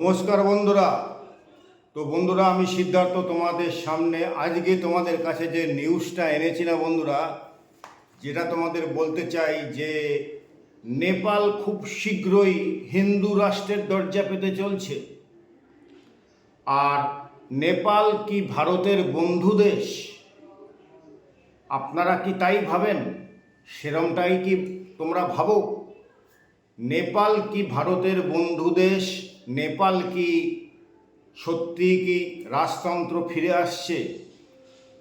নমস্কার বন্ধুরা। তো বন্ধুরা, আমি সিদ্ধার্থ তোমাদের সামনে। আজকে তোমাদের কাছে যে নিউজটা এনেছি না বন্ধুরা, যেটা তোমাদের বলতে চাই যে, নেপাল খুব শীঘ্রই হিন্দু রাষ্ট্রের দরজা পেতে চলছে। আর নেপাল কি ভারতের বন্ধু দেশ? আপনারা কি তাই ভাবেন? সেরমটাই কি তোমরা ভাবো নেপাল কি ভারতের বন্ধু দেশ? নেপাল কি সত্যি কি রাজতন্ত্র ফিরে আসছে?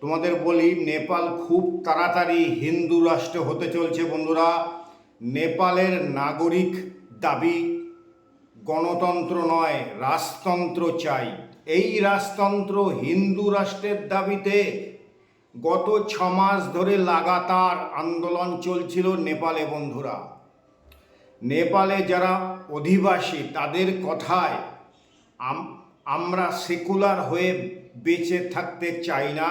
তোমাদের বলি, নেপাল খুব তাড়াতাড়ি হিন্দু রাষ্ট্র হতে চলছে বন্ধুরা। নেপালের নাগরিক দাবি, গণতন্ত্র নয়, রাজতন্ত্র চাই। এই রাজতন্ত্র হিন্দু রাষ্ট্রের দাবিতে গত ছ মাস ধরে লাগাতার আন্দোলন চলছিল নেপালে বন্ধুরা। নেপালে যারা অধিবাসী, তাদের কথায় আমরা সেকুলার হয়ে বেঁচে থাকতে চাই না,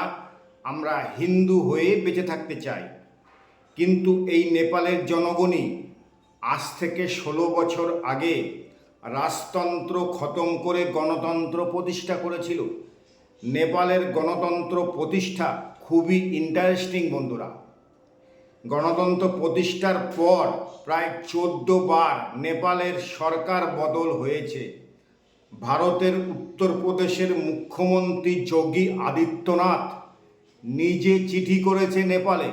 আমরা হিন্দু হয়ে বেঁচে থাকতে চাই। কিন্তু এই নেপালের জনগণই আজ থেকে ষোলো বছর আগে রাজতন্ত্র খতম করে গণতন্ত্র প্রতিষ্ঠা করেছিল। নেপালের গণতন্ত্র প্রতিষ্ঠা খুবই ইন্টারেস্টিং বন্ধুরা। গণতন্ত্র প্রতিষ্ঠার পর প্রায় চোদ্দ বার নেপালের সরকার বদল হয়েছে। ভারতের উত্তরপ্রদেশের মুখ্যমন্ত্রী যোগী আদিত্যনাথ নিজে চিঠি করেছে নেপালে।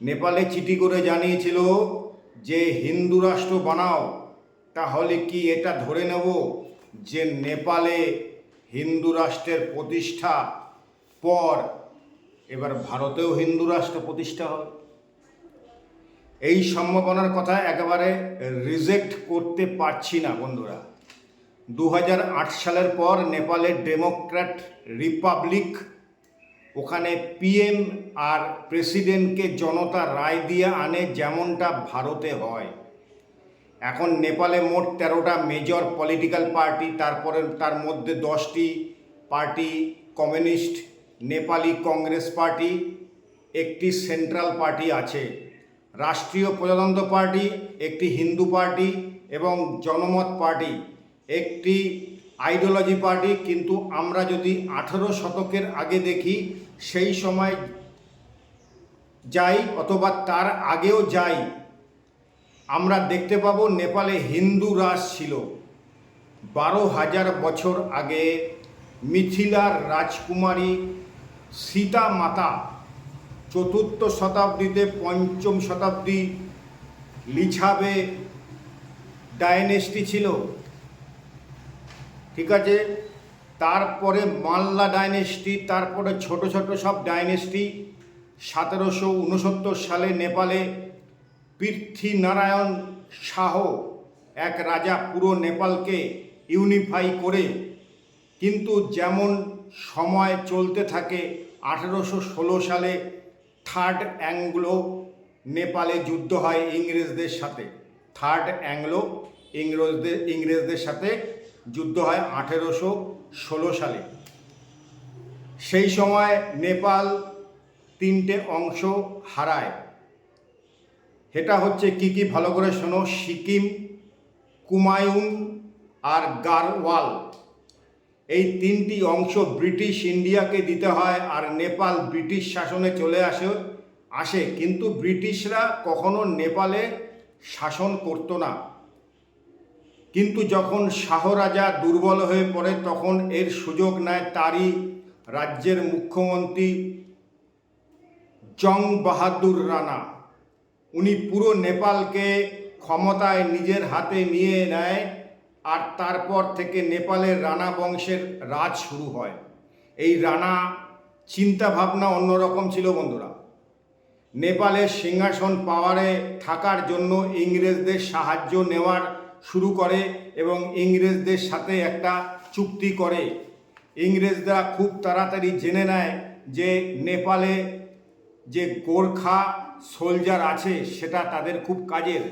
নেপালে চিঠি করে জানিয়েছিল যে, হিন্দু রাষ্ট্র বানাও, তাহলে কি এটা ধরে নেব যে নেপালে হিন্দু রাষ্ট্রের প্রতিষ্ঠা পর এবার ভারতেও হিন্দু রাষ্ট্র প্রতিষ্ঠা হবে। এই সম্ভাবনার কথা একেবারে রিজেক্ট করতে পারছি না বন্ধুরা। দু হাজার আট সালের পর নেপালের ডেমোক্র্যাট রিপাবলিক ওখানে পিএম আর প্রেসিডেন্টকে জনতা রায় দিয়ে আনে যেমনটা ভারতে হয়। এখন নেপালে মোট তেরোটা মেজর পলিটিক্যাল পার্টি তারপরে তার মধ্যে দশটি party communist Nepali Congress party, একটি সেন্ট্রাল পার্টি আছে। রাষ্ট্রীয় প্রজাতন্ত্র পার্টি, একটি হিন্দু পার্টি এবং জনমত পার্টি। একটি আইডিওলজি পার্টি, কিন্তু আমরা যদি আঠেরো শতকের আগে দেখি, সেই সময় যাই অথবা তার আগেও যাই, আমরা দেখতে পাবো নেপালে হিন্দু রাজ ছিল। বারো হাজার বছর আগে মিথিলার রাজকুমারী সীতা মাতা চতুর্থ শতাব্দীতে পঞ্চম শতাব্দী লিছাবে ডাইনেস্টি ছিল। ঠিক আছে? তারপরে মাল্লা ডাইনেস্টি, তারপরে ছোট ছোট সব ডাইনেস্টি, সতেরোশো উনসত্তর সালে নেপালে পৃথ্বীনারায়ণ শাহ এক রাজা পুরো নেপালকে ইউনিফাই করে। কিন্তু যেমন সময় চলতে থাকে আঠেরোশো ষোলো সালে থার্ড অ্যাংলো নেপালে যুদ্ধ হয় ইংরেজদের সাথে। থার্ড অ্যাংলো ইংরেজদের ইংরেজদের সাথে যুদ্ধ হয় আঠেরোশো ষোলো সালে। সেই সময় নেপাল তিনটে অংশ হারায়। এটা হচ্ছে কি কি ভালো করে শোনো, সিকিম, কুমায়ুন আর গারওয়াল। এই তিনটি অংশ ব্রিটিশ ইন্ডিয়াকে দিতে হয় আর নেপাল ব্রিটিশ শাসনে চলে আসে আসে। কিন্তু ব্রিটিশরা কখনো নেপালে শাসন করতো না। কিন্তু যখন শাহ রাজা দুর্বল হয়ে পড়ে, তখন এর সুযোগ নেয় তারই রাজ্যের মুখ্যমন্ত্রী জং বাহাদুর রানা। উনি পুরো নেপালকে ক্ষমতায় নিজের হাতে নিয়ে নেয় আর তারপর থেকে নেপালের রানা বংশের রাজ শুরু হয়। এই রানা চিন্তা ভাবনা অন্যরকম ছিল বন্ধুরা। নেপালের সিংহাসন পাওয়ারে থাকার জন্য ইংরেজদের সাহায্য নেওয়ার শুরু করে এবং ইংরেজদের সাথে একটা চুক্তি করে। ইংরেজরা খুব তাড়াতাড়ি জেনে নেয় যে নেপালে যে গোর্খা সোলজার আছে, সেটা তাদের খুব কাজের।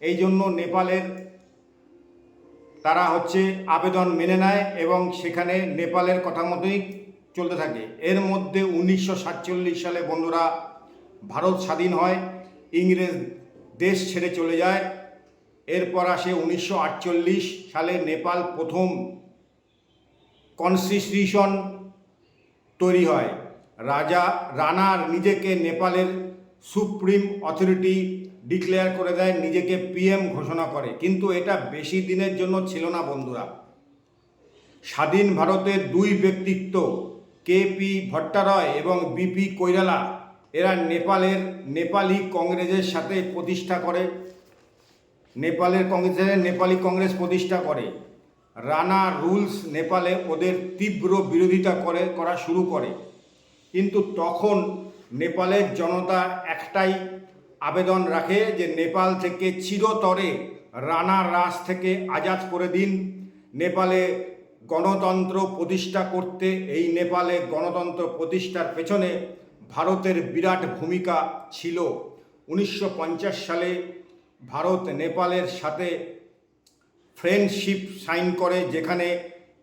এই জন্য নেপালের তারা হচ্ছে আবেদন মেনে নেয় এবং সেখানে নেপালের কথা মতোই চলতে থাকে। এর মধ্যে উনিশশো সাতচল্লিশ সালে বন্ধুরা ভারত স্বাধীন হয়, ইংরেজ দেশ ছেড়ে চলে যায়। এরপর আসে উনিশশো আটচল্লিশ সালে নেপাল প্রথম কনস্টিটিউশন তৈরি হয়। রাজা রানার নিজেকে নেপালের সুপ্রিম অথরিটি ডিক্লেয়ার করে দেয়, নিজেকে পিএম ঘোষণা করে। কিন্তু এটা বেশি দিনের জন্য ছিল না বন্ধুরা। স্বাধীন ভারতের দুই ব্যক্তিত্ব কে পি ভট্টারয় এবং বিপি কৈরালা, এরা নেপালের নেপালি কংগ্রেসের সাথে প্রতিষ্ঠা করে। নেপালের কংগ্রেসের নেপালি কংগ্রেস প্রতিষ্ঠা করে। রানা রুলস নেপালে ওদের তীব্র বিরোধিতা করে, করা শুরু করে। কিন্তু তখন নেপালের জনতা একটাই আবেদন রাখে যে নেপাল থেকে চিরতরে রানা রাজ থেকে আজাদ করে দিন। নেপালে গণতন্ত্র প্রতিষ্ঠা করতে এই নেপালে গণতন্ত্র প্রতিষ্ঠার পেছনে ভারতের বিরাট ভূমিকা ছিল। উনিশশো পঞ্চাশ সালে ভারত নেপালের সাথে ফ্রেন্ডশিপ সাইন করে, যেখানে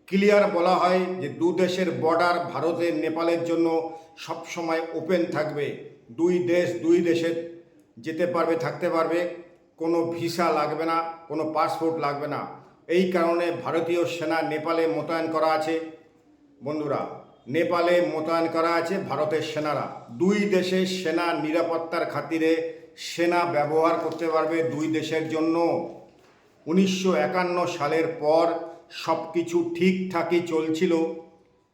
ক্লিয়ার বলা হয় যে দু দেশের বর্ডার ভারতের নেপালের জন্য সবসময় ওপেন থাকবে। দুই দেশ দুই দেশে যেতে পারবে, থাকতে পারবে, কোনো ভিসা লাগবে না, কোনো পাসপোর্ট লাগবে না। এই কারণে ভারতীয় সেনা নেপালে মোতায়েন করা আছে। বন্ধুরা, নেপালে মোতায়েন করা আছে ভারতের সেনারা। দুই দেশের সেনা নিরাপত্তার খাতিরে সেনা ব্যবহার করতে পারবে দুই দেশের জন্য। উনিশশো একান্ন সালের পর সব কিছু ঠিকঠাকই চলছিল।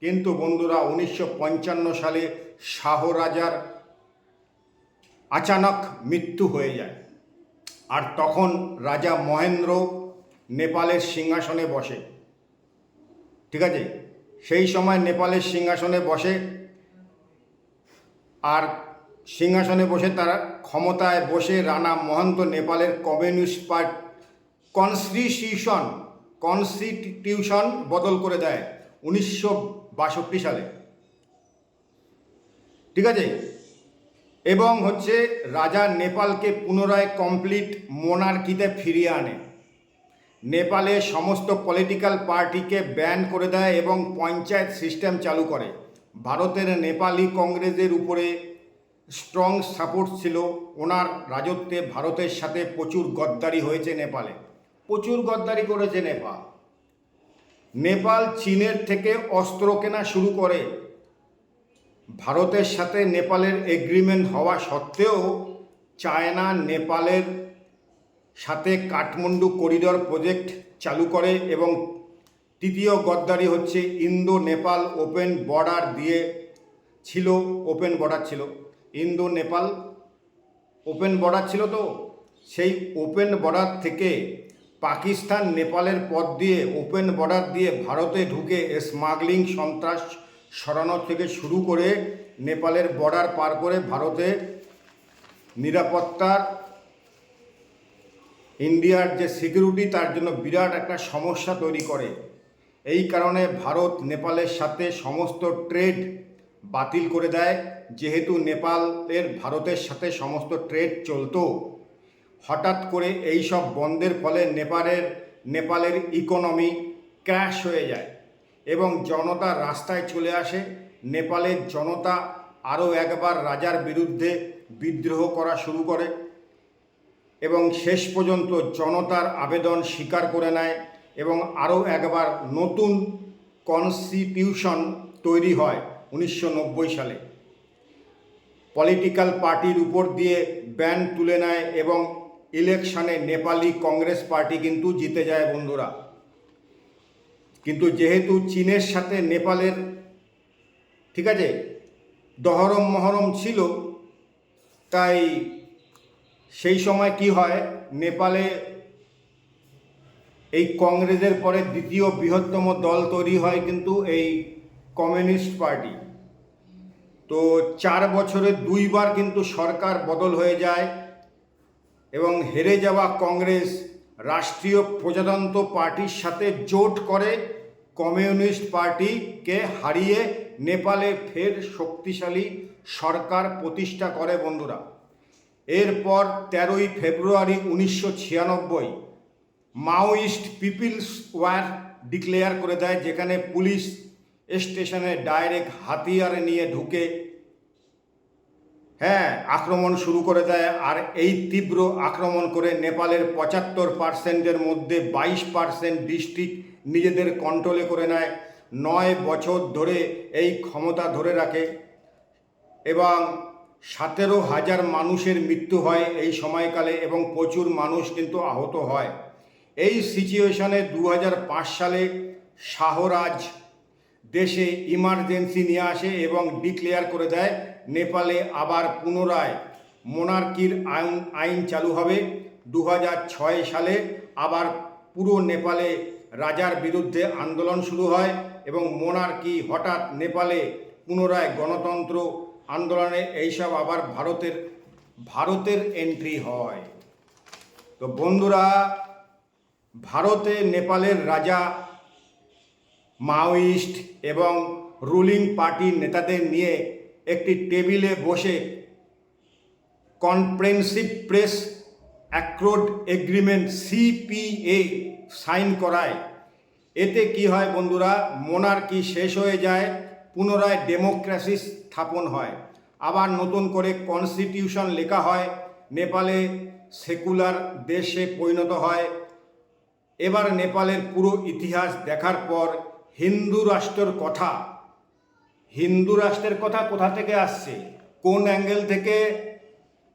কিন্তু বন্ধুরা, উনিশশো পঞ্চান্ন সালে শাহ রাজার আচানক মৃত্যু হয়ে যায়। আর তখন রাজা মহেন্দ্র নেপালের সিংহাসনে বসে। ঠিক আছে? সেই সময় নেপালের সিংহাসনে বসে। আর সিংহাসনে বসে তারা ক্ষমতায় বসে রানা মহন্ত নেপালের কমিউনিস্ট পার্ট কনস্টিটিউশন কনস্টিটিউশন বদল করে দেয় উনিশশো বাষট্টি সালে। ঠিক আছে? এবং হচ্ছে রাজা নেপালকে পুনরায় কমপ্লিট মোনার্কিতে ফিরিয়ে আনে। নেপালে সমস্ত পলিটিক্যাল পার্টিকে ব্যান করে দেয় এবং পঞ্চায়েত সিস্টেম চালু করে। ভারতের নেপালি কংগ্রেসের উপরে স্ট্রং সাপোর্ট ছিল। ওনার রাজত্বে ভারতের সাথে প্রচুর গদ্দারি হয়েছে নেপালে। প্রচুর গদ্দারি করেছে নেপাল। নেপাল চীনের থেকে অস্ত্র কেনা শুরু করে। ভারতের সাথে নেপালের এগ্রিমেন্ট হওয়া সত্ত্বেও চায়না নেপালের সাথে কাঠমান্ডু করিডর প্রজেক্ট চালু করে এবং তৃতীয় গদ্দারি হচ্ছে ইন্দো নেপাল ওপেন বর্ডার দিয়ে ছিল ওপেন বর্ডার ছিল। ইন্দো নেপাল ওপেন বর্ডার ছিল তো? সেই ওপেন বর্ডার থেকে পাকিস্তান নেপালের পথ দিয়ে ওপেন বর্ডার দিয়ে ভারতে ঢুকে স্মাগলিং সন্ত্রাস সরানো থেকে শুরু করে নেপালের বর্ডার পার করে ভারতে নিরাপত্তার, ইন্ডিয়ার যে সিকিউরিটি, তার জন্য বিরাট একটা সমস্যা তৈরি করে। এই কারণে ভারত নেপালের সাথে সমস্ত ট্রেড বাতিল করে দেয়। যেহেতু নেপালের ভারতের সাথে সমস্ত ট্রেড চলতো, হঠাৎ করে এই সব বন্ধের ফলে নেপালের নেপালের ইকোনমি ক্র্যাশ হয়ে যায়। এবং জনতা রাস্তায় চলে আসে। নেপালের জনতা আরও একবার রাজার বিরুদ্ধে বিদ্রোহ করা শুরু করে এবং শেষ পর্যন্ত জনতার আবেদন স্বীকার করে নেয় এবং আরও একবার নতুন কনস্টিটিউশন তৈরি হয় উনিশশো নব্বই সালে। পলিটিক্যাল পার্টির উপর দিয়ে ব্যান তুলে নেয় এবং ইলেকশনে নেপালি কংগ্রেস পার্টি কিন্তু জিতে যায় বন্ধুরা। কিন্তু যেহেতু চীনের সাথে নেপালের, ঠিক আছে, দহরম মহরম ছিল, তাই সেই সময় কি হয়, নেপালে এই কংগ্রেসের পরে দ্বিতীয় বৃহত্তম দল তৈরি হয় কিন্তু এই কমিউনিস্ট পার্টি। তো চার বছরে দুইবার কিন্তু সরকার বদল হয়ে যায় এবং হেরে যাওয়া কংগ্রেস রাষ্ট্রীয় প্রজাতন্ত্র পার্টির সাথে জোট করে কমিউনিস্ট পার্টিকে হারিয়ে নেপালে ফের শক্তিশালী সরকার প্রতিষ্ঠা করে বন্ধুরা। এরপর তেরোই ফেব্রুয়ারি উনিশশো ছিয়ানব্বই মাওইস্ট পিপিলস ওয়ার ডিক্লেয়ার করে দেয়, যেখানে পুলিশ স্টেশনে ডাইরেক্ট হাতিয়ার নিয়ে ঢুকে হ্যাঁ আক্রমণ শুরু করে দেয় আর এই তীব্র আক্রমণ করে নেপালের পঁচাত্তর পার্সেন্টের মধ্যে বাইশ পার্সেন্ট ডিস্ট্রিক্ট নিজেদের কন্ট্রোলে করে নেয়। নয় বছর ধরে এই ক্ষমতা ধরে রাখে এবং সতেরো হাজার মানুষের মৃত্যু হয় এই সময়কালে এবং প্রচুর মানুষ কিন্তু আহত হয়। এই সিচুয়েশনে দু হাজার পাঁচ সালে শাহরাজ দেশে ইমার্জেন্সি নিয়ে আসে এবং ডিক্লেয়ার করে দেয় নেপালে আবার পুনরায় মোনার্কির আইন আইন চালু হবে। দু সালে আবার পুরো নেপালে রাজার বিরুদ্ধে আন্দোলন শুরু হয় এবং মোনার্কি হঠাৎ নেপালে পুনরায় গণতন্ত্র আন্দোলনে এইসব আবার ভারতের ভারতের এন্ট্রি হয়। তো বন্ধুরা, ভারতে নেপালের রাজা মাওয়িস্ট এবং রুলিং পার্টির নেতাদের নিয়ে একটি টেবিলে বসে comprehensive peace accord agreement CPA sign করায়। এতে কি হয় বন্ধুরা, মোনার্কি শেষ হয়ে যায়, পুনরায় ডেমোক্রেসি স্থাপন হয়। আবার নতুন করে কনস্টিটিউশন লেখা হয়, নেপালে সেকুলার দেশে পরিণত হয়। এবার নেপালের পুরো ইতিহাস দেখার পর হিন্দু রাষ্ট্রের কথা হিন্দু রাষ্ট্রের কথা কোথা থেকে আসছে? কোন অ্যাঙ্গেল থেকে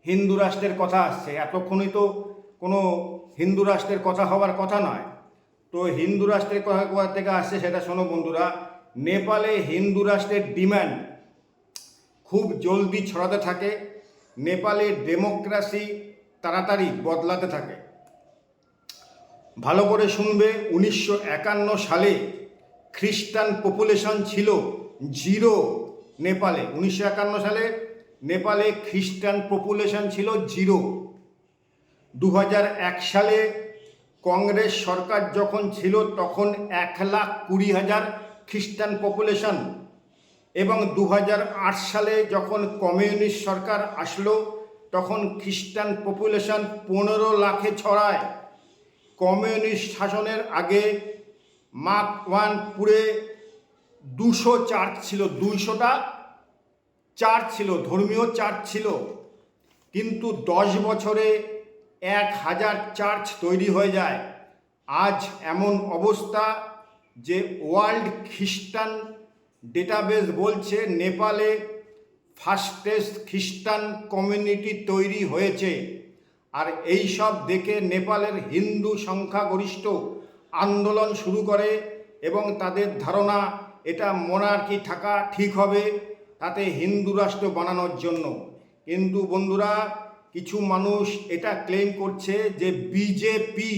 হিন্দু রাষ্ট্রের কথা আসছে? এতক্ষণই তো কোনো হিন্দু রাষ্ট্রের কথা হওয়ার কথা নয়। তো হিন্দু রাষ্ট্রের কথা কোথা থেকে আসছে সেটা শোনো বন্ধুরা। নেপালে হিন্দু রাষ্ট্রের ডিম্যান্ড খুব জলদি ছড়াতে থাকে। নেপালে ডেমোক্রেসি তাড়াতাড়ি বদলাতে থাকে। ভালো করে শুনবে, উনিশশো একান্ন সালে খ্রিস্টান পপুলেশন ছিল জিরো নেপালে, উনিশশো একান্ন সালে নেপালে খ্রিস্টান পপুলেশন ছিল জিরো। দু এক সালে কংগ্রেস সরকার যখন ছিল তখন এক লাখ কুড়ি হাজার খ্রিস্টান পপুলেশন। এবং দু হাজার আট সালে যখন কমিউনিস্ট সরকার আসলো, তখন খ্রিস্টান পপুলেশন পনেরো লাখে ছড়ায়। কমিউনিস্ট শাসনের আগে মার্ক ওয়ান পুরে দুশো চার্চ ছিল দুইশোটা। চার্চ ছিল, ধর্মীয় চার্চ ছিল। কিন্তু দশ বছরে এক হাজার চার্চ তৈরি হয়ে যায়। আজ এমন অবস্থা যে ওয়ার্ল্ড খ্রিস্টান ডেটাবেস বলছে নেপালে ফাস্টেস্ট খ্রিস্টান কমিউনিটি তৈরি হয়েছে। আর এই সব দেখে নেপালের হিন্দু সংখ্যাগরিষ্ঠ আন্দোলন শুরু করে এবং তাদের ধারণা এটা মোনার্কি থাকা ঠিক হবে? তাতে হিন্দু রাষ্ট্র বানানোর জন্য। কিন্তু বন্ধুরা, কিছু মানুষ এটা ক্লেম করছে যে বিজেপি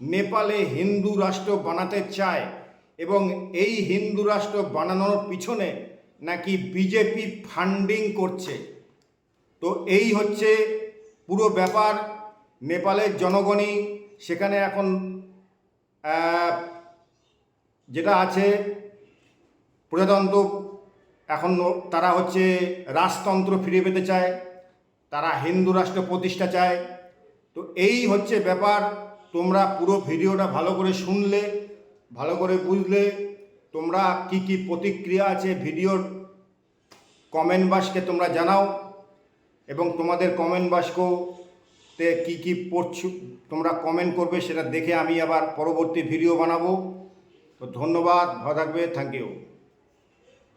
নেপালে হিন্দু রাষ্ট্র বানাতে চায় এবং এই হিন্দু রাষ্ট্র বানানোর পিছনে নাকি বিজেপি ফান্ডিং করছে। তো এই হচ্ছে পুরো ব্যাপার। নেপালের জনগণই সেখানে এখন যেটা আছে প্রজাতন্ত্র এখন তারা হচ্ছে রাজতন্ত্র ফিরে পেতে চায়, তারা হিন্দু রাষ্ট্র প্রতিষ্ঠা চায়। তো এই হচ্ছে ব্যাপার, তোমরা পুরো ভিডিওটা ভালো করে শুনলে, ভালো করে বুঝলে, তোমরা কি কি প্রতিক্রিয়া আছে ভিডিওর কমেন্ট বাক্সকে তোমরা জানাও, এবং তোমাদের কমেন্ট বাক্সতে কী কী পড়ছো, তোমরা কমেন্ট করবে সেটা দেখে আমি আবার পরবর্তী ভিডিও বানাবো। তো ধন্যবাদ, ভালো থাকবে থ্যাংক ইউ